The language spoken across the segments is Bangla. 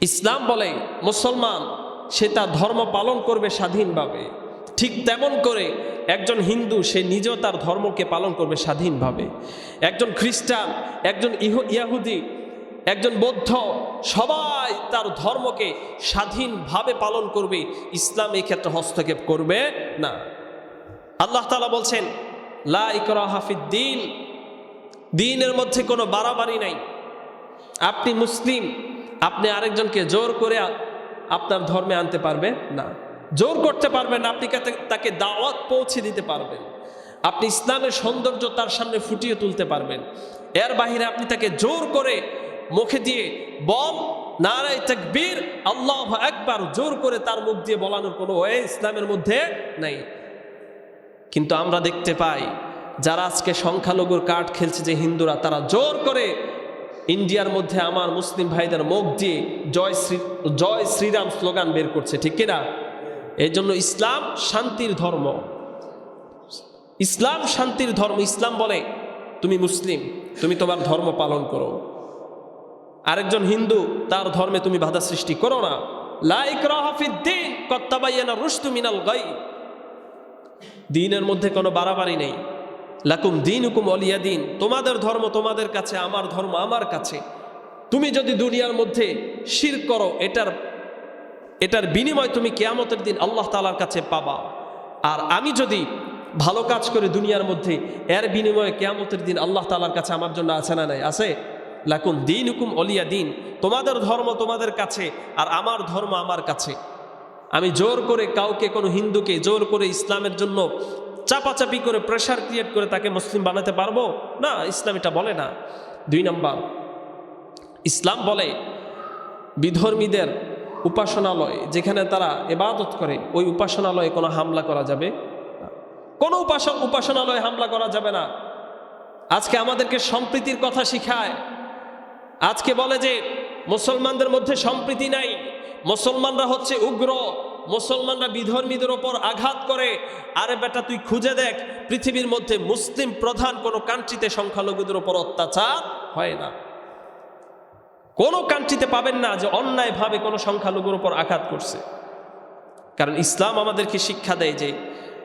ইসলাম বলে, মুসলমান, সে তার ধর্ম পালন করবে স্বাধীনভাবে। ঠিক তেমন করে একজন হিন্দু, সে নিজেও তার ধর্মকে পালন করবে স্বাধীনভাবে। একজন খ্রিস্টান, একজন ইয়াহুদি, একজন বৌদ্ধ, সবাই তার ধর্মকে স্বাধীনভাবে পালন করবে। ইসলাম এই ক্ষেত্রে হস্তক্ষেপ করবে না। আল্লাহ তালা বলছেন, লা ইকরা হাফিদ দিন। দিনের মধ্যে কোনো বাড়াবাড়ি নাই। আপনি মুসলিম আপনি আরেকজনকে জোর করে আপনার ধর্মে আনতে পারবেন? না। জোর করতে পারবেন আপনি তাকে দাওয়াত পৌঁছে দিতে পারবেন। আপনি ইসলামের সৌন্দর্য তার সামনে ফুটিয়ে তুলতে পারবেন। এর বাহিরে আপনি তাকে জোর করে মুখে দিয়ে বল নারায় তাকবীর, আল্লাহ একবার জোর করে তার মুখ দিয়ে বলানোর কোনো ওয়ে ইসলামের মধ্যে নাই। কিন্তু আমরা দেখতে পাই, যারা আজকে সংখ্যালঘুর কাঠ খেলছে যে হিন্দুরা, তারা জোর করে ইন্ডিয়ার মধ্যে আমার মুসলিম ভাইদের মুখ দিয়ে জয় শ্রী, জয় শ্রীরাম স্লোগান বের করছে, ঠিক কিনা? এই জন্য ইসলাম শান্তির ধর্ম। ইসলাম শান্তির ধর্ম, ইসলাম বলে, তুমি মুসলিম, তুমি তোমার ধর্ম পালন করো। আরেকজন হিন্দু, তার ধর্মে তুমি বাধা সৃষ্টি করো না। লাইক রাহাফিদ্দিন কত্তাবাইয়ানা রুস্তু মিনাল গাই দিনের মধ্যে কোনো বাড়াবাড়ি নেই। লাকুম দিন হুকুম অলিয়া দিন। তোমাদের ধর্ম তোমাদের কাছে, আমার ধর্ম আমার কাছে। তুমি যদি দুনিয়ার মধ্যে শির করো, এটার এটার বিনিময় তুমি কেয়ামতের দিন আল্লাহ তালার কাছে পাবা। আর আমি যদি ভালো কাজ করে দুনিয়ার মধ্যে, এর বিনিময়ে কেয়ামতের দিন আল্লাহ তালার কাছে আমার জন্য আছে না নাই? আছে? লাকুম দিন হুকুম অলিয়া দিন। তোমাদের ধর্ম তোমাদের কাছে, আর আমার ধর্ম আমার কাছে। আমি জোর করে কাউকে, কোনো হিন্দুকে জোর করে ইসলামের জন্য চাপাচাপি করে প্রেশার ক্রিয়েট করে তাকে মুসলিম বানাতে পারব? না, ইসলাম এটা বলে না। দুই নম্বর, ইসলাম বলে বিধর্মীদের উপাসনালয়, যেখানে তারা এবাদত করে, ওই উপাসনালয়ে কোনো হামলা করা যাবে কোনো উপাসন উপাসনালয়ে হামলা করা যাবে না। আজকে আমাদেরকে সম্প্রীতির কথা শিখায়। আজকে বলে যে, মুসলমানদের মধ্যে সম্প্রীতি নাই। মুসলমানরা হচ্ছে উগ্র। মুসলমানরা বিধর্মীদের ওপর আঘাত করে। আরে বেটা, তুই খুঁজে দেখ, পৃথিবীর মধ্যে মুসলিম প্রধান কোনো কান্ট্রিতে সংখ্যালঘুদের ওপর অত্যাচার হয় না। কোনো কান্ট্রিতে পাবেন না যে অন্যায়ভাবে কোনো সংখ্যালঘুর ওপর আঘাত করছে। কারণ ইসলাম আমাদেরকে শিক্ষা দেয় যে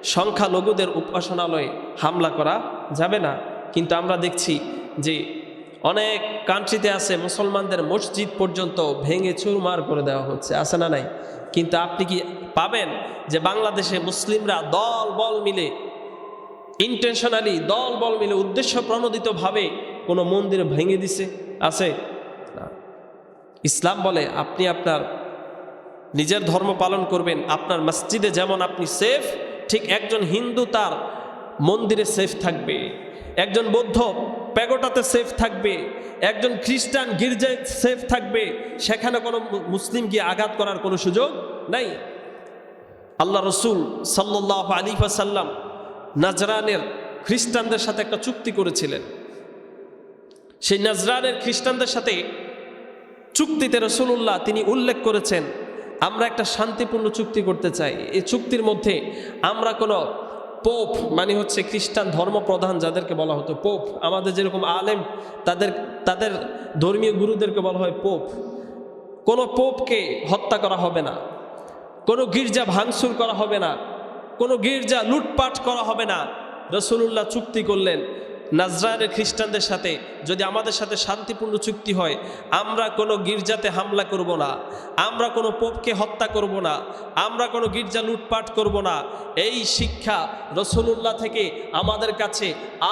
সংখ্যালঘুদের উপাসনালয়ে হামলা করা যাবে না। কিন্তু আমরা দেখছি যে অনেক কান্ট্রিতে আছে, মুসলমানদের মসজিদ পর্যন্ত ভেঙে চুরমার করে দেওয়া হচ্ছে, আছে না নাই? কিন্তু আপনি কি পাবেন যে বাংলাদেশে মুসলিমরা দল বল মিলে ইন্টেনশনালি দল বল মিলে, উদ্দেশ্য প্রণোদিতভাবে কোনো মন্দির ভেঙে দিছে? আছে? ইসলাম বলে, আপনি আপনার নিজের ধর্ম পালন করবেন, আপনার মসজিদে যেমন আপনি সেফ ঠিক একজন হিন্দু তার মন্দিরে সেফ থাকবে। একজন বৌদ্ধ প্যাগোটাতে সেফ থাকবে, একজন খ্রিস্টান গির্জায় সেফ থাকবে, সেখানে কোনো মুসলিম গিয়ে আঘাত করার কোনো সুযোগ নাই। আল্লাহ রসুল সাল্লাহ আলী সাল্লাম নাজরানের খ্রিস্টানদের সাথে একটা চুক্তি করেছিলেন। সেই নাজরানের খ্রিস্টানদের সাথে চুক্তিতে রসুল্লাহ তিনি উল্লেখ করেছেন, আমরা একটা শান্তিপূর্ণ চুক্তি করতে চাই। এই চুক্তির মধ্যে আমরা কোনো পোপ মানে হচ্ছে খ্রিস্টান ধর্মপ্রধান যাদেরকে বলা হতো পোপ আমাদের যেরকম আলেম, তাদের তাদের ধর্মীয় গুরুদেরকে বলা হয় পোপ কোনো পোপকে হত্যা করা হবে না। কোনো গির্জা ভাঙচুর করা হবে না। কোনো গির্জা লুটপাট করা হবে না। রসুল্লাহ চুক্তি করলেন। নাজরানের খ্রিস্টানদের সাথে যদি আমাদের সাথে শান্তিপূর্ণ চুক্তি হয়, আমরা কোনো গির্জাতে হামলা করব না, আমরা কোনো পোপকে হত্যা করব না, আমরা কোনো গির্জা লুটপাট করব না। এই শিক্ষা রসুল্লাহ থেকে আমাদের কাছে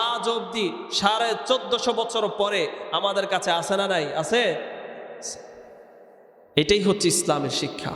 আজ অবধি সাড়ে চোদ্দশো বছর পরে আমাদের কাছে আসে না নাই? আছে? এটাই হচ্ছে ইসলামের শিক্ষা।